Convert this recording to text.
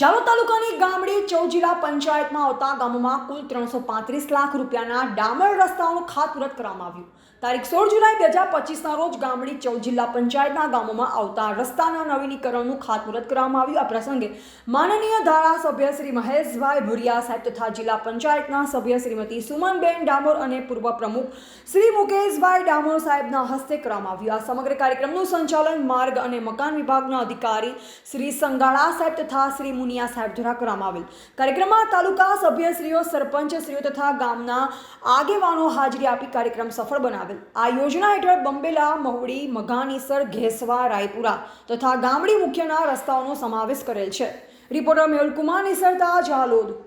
જાલોદ તાલુકાની ગામડી ચૌ પંચાયતમાં આવતા ગામોમાં કુલ ત્રણસો પાંત્રીસ લાખ રૂપિયાના ડામર રસ્તાઓનું ખાતમુહૂર્ત કરવામાં આવ્યું. તારીખ સોળ જુલાઈ બે હજાર પચીસના રોજ ગામડી ચૌ પંચાયતના ગામોમાં આવતા રસ્તાના નવીનીકરણનું ખાતમુહૂર્ત કરવામાં આવ્યું. આ પ્રસંગે માનનીય ધારાસભ્ય શ્રી મહેશભાઈ ભુરિયા સાહેબ તથા જિલ્લા પંચાયતના સભ્ય શ્રીમતી સુમનબેન ડામોર અને પૂર્વ પ્રમુખ શ્રી મુકેશભાઈ ડામોર સાહેબના હસ્તે કરવામાં આવ્યું. આ સમગ્ર કાર્યક્રમનું સંચાલન માર્ગ અને મકાન વિભાગના અધિકારી શ્રી સંગાળા સાહેબ તથા શ્રી મુનિયા સાહેબ દ્વારા કરવામાં આવેલ. કાર્યક્રમમાં તાલુકા સભ્યશ્રીઓ, સરપંચશ્રીઓ તથા ગામના આગેવાનો હાજરી આપી કાર્યક્રમ સફળ બનાવેલ. આ યોજના હેઠળ બંબેલા, મહુડી, મઘાનીસર, ઘેસવા, રાયપુરા તથા ગામડી મુખ્યના રસ્તાઓનો સમાવેશ કરેલ છે. રિપોર્ટર મેહુલ કુમાર, નિસરતા જાલોદ